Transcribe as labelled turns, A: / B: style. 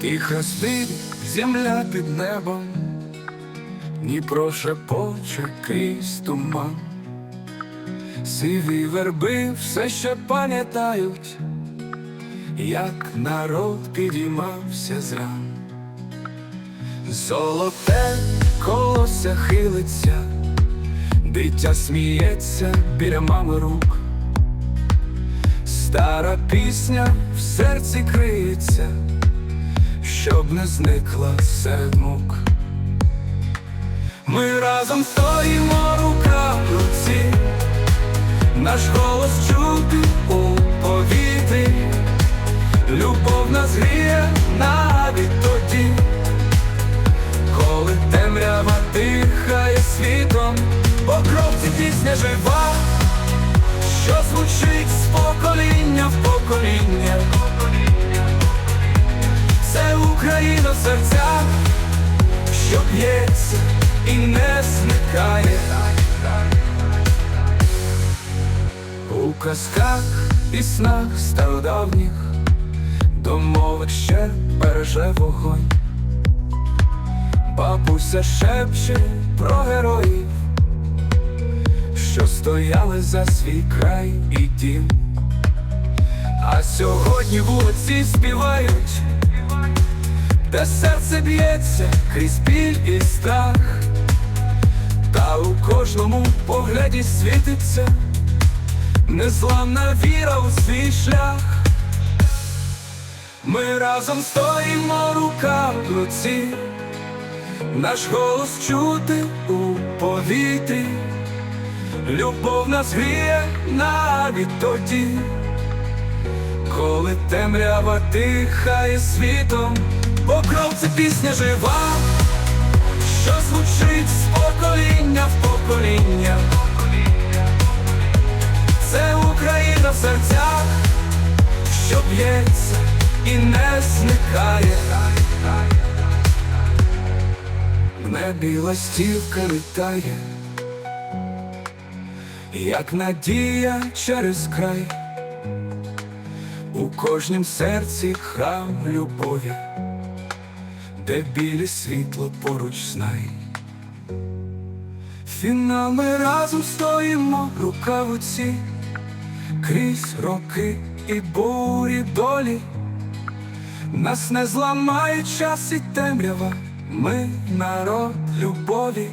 A: Тиха спить земля під небом, Дніпро шепоче крізь туман. Сиві верби все ще пам'ятають, як народ підіймався з ран. Золоте колося хилиться, дитя сміється біля мами рук. Стара пісня в серці криється, щоб не зникла серед мук. Ми разом стоїмо рука в руці, наш голос чути у повітрі, любов нас гріє навіть тоді, коли темрява дихає світом, по кропці пісня жива, що звучить з покоління в покоління. В серцях, що б'ється і не зникає. У казках, піснах стародавніх домовик ще береже вогонь. Бабуся шепче про героїв, що стояли за свій край і дім. А сьогодні вулиці співають, де серце б'ється крізь біль і страх, та у кожному погляді світиться незламна віра у свій шлях. Ми разом стоїмо рука в руці, наш голос чути у повітрі, любов нас гріє навіть тоді, коли темрява дихає світом, покров це пісня жива, що звучить з покоління в покоління. Це Україна в серцях, що б'ється і не зникає. В небі ластівка літає, як надія через край, у кожнім серці храм любові, де білі світло поруч знай. Фінал ми разом стоїмо, рука в крізь роки і бурі долі. Нас не зламає час і темрява, ми народ любові.